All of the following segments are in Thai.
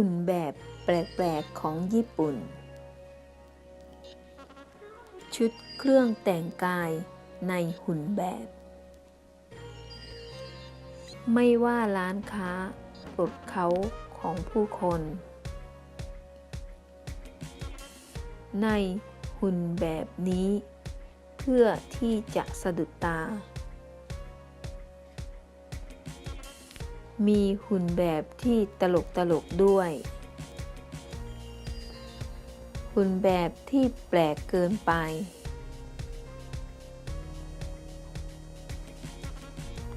ุ่นแบบแปลกๆของญี่ปุ่น ชุดเครื่องแต่งกายในหุ่นแบบ ไม่ว่าร้านค้าปลดเขาของผู้คน ในหุ่นแบบนี้ เพื่อที่จะสะดุดตา มีหุ่นแบบที่ตลกตลกๆด้วย หุ่นแบบที่แปลกเกินไป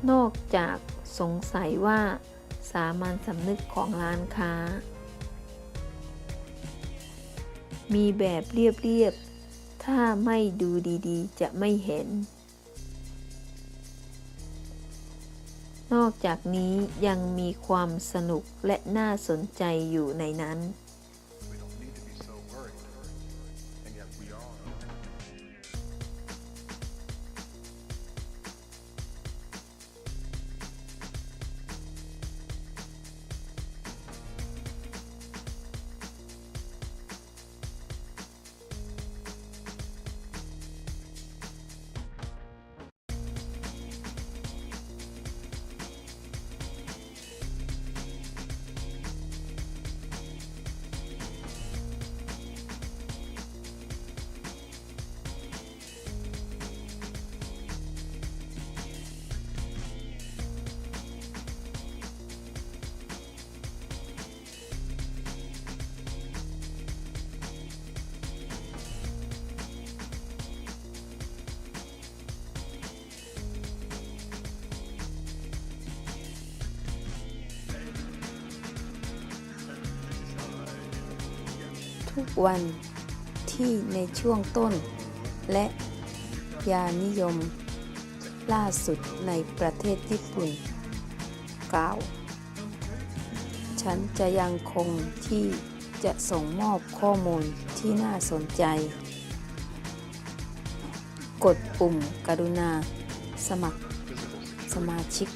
นอกจากสงสัยว่าสามัญสำนึกของร้านค้า มีแบบเรียบๆ ถ้าไม่ดูดีๆ จะไม่เห็น นอกจากนี้ยังมีความสนุกและน่าสนใจอยู่ในนั้น ทุกวันที่ในช่วงต้น และยานิยม ล่าสุดในประเทศญี่ปุ่นกล่าว ฉันจะยังคงที่จะส่งมอบข้อมูลที่น่าสนใจ กดปุ่มกรุณา สมัครสมาชิก